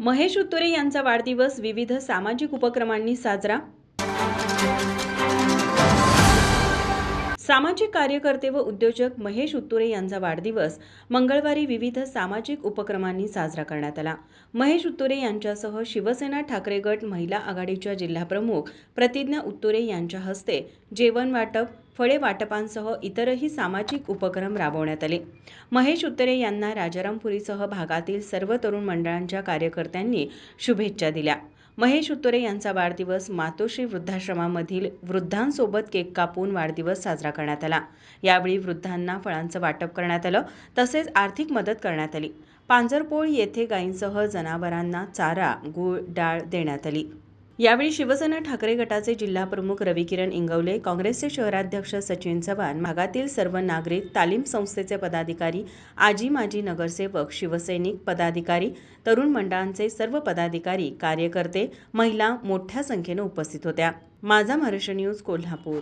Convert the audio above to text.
महेश उत्तुरे यांचा वाढदिवस विविध सामाजिक उपक्रमांनी साजरा सामाजिक कार्यकर्ते व उद्योजक महेश उत्तुरे यांचा वाढदिवस मंगळवारी विविध सामाजिक उपक्रमांनी साजरा करण्यात आला. महेश उत्तुरे यांच्यासह शिवसेना ठाकरे गट महिला आघाडीच्या जिल्हाप्रमुख प्रतिज्ञा उत्तुरे यांच्या हस्ते जेवण वाटप फळे वाटपांसह इतरही सामाजिक उपक्रम राबवण्यात आले. महेश उत्तरे यांना राजारामपुरीसह भागातील सर्व तरुण मंडळांच्या कार्यकर्त्यांनी शुभेच्छा दिल्या. महेश उत्तुरे यांचा वाढदिवस मातोश्री वृद्धाश्रमामधील वृद्धांसोबत केक कापून वाढदिवस साजरा करण्यात आला. यावेळी वृद्धांना फळांचं वाटप करण्यात आलं तसेच आर्थिक मदत करण्यात आली. पांजरपोळ येथे गायींसह जनावरांना चारा गूळ डाळ देण्यात आली. यावेळी शिवसेना ठाकरे गटाचे जिल्हाप्रमुख रविकिरण इंगवले काँग्रेसचे शहराध्यक्ष सचिन चव्हाण भागातील सर्व नागरिक तालीम संस्थेचे पदाधिकारी आजी माजी नगरसेवक शिवसैनिक पदाधिकारी तरुण मंडळांचे सर्व पदाधिकारी कार्यकर्ते महिला मोठ्या संख्येने उपस्थित होत्या. माझा महाराष्ट्र न्यूज कोल्हापूर.